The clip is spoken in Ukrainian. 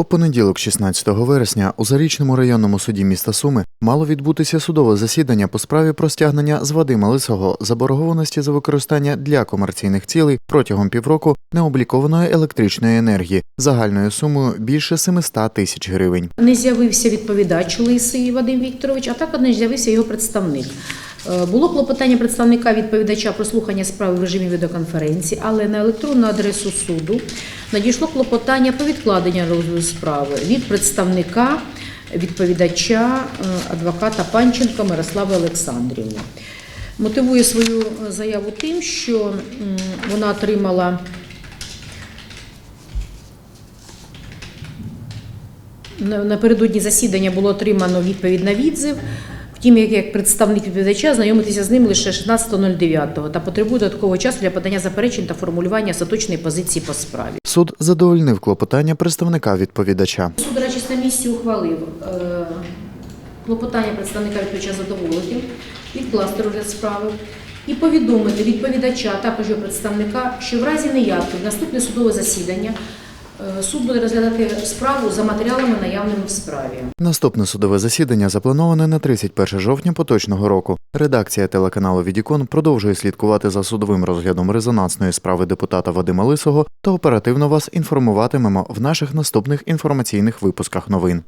У понеділок, 16 вересня, у Зарічному районному суді міста Суми мало відбутися судове засідання по справі про стягнення з Вадима Лисого заборгованості за використання для комерційних цілей протягом півроку необлікованої електричної енергії загальною сумою більше 700 тисяч гривень. Не з'явився відповідач Лисий Вадим Вікторович, а також не з'явився його представник. Е, Було клопотання представника відповідача про слухання справи в режимі відеоконференції, але на електронну адресу суду надійшло клопотання про відкладення розгляду справи від представника відповідача е, адвоката Панченка Мирослави Олександрівни. Мотивує свою е, заяву тим, що вона отримала На- Напередодні засідання було отримано відповідь на відзив. Втім, як, як представник відповідача, знайомитися з ним лише 16.09 та потребує додаткового часу для подання заперечень та формулювання остаточної позиції по справі. Суд задовольнив клопотання представника відповідача. Суд, речі, на місці ухвалив е, клопотання представника відповідача задоволити, відкласти розгляд справи і повідомити відповідача, а також його представника, що в разі неявки в наступне судове засідання суд буде розглядати справу за матеріалами, наявними в справі. Наступне судове засідання заплановане на 31 жовтня поточного року. Редакція телеканалу Відікон продовжує слідкувати за судовим розглядом резонансної справи депутата Вадима Лисого та оперативно вас інформуватимемо в наших наступних інформаційних випусках новин.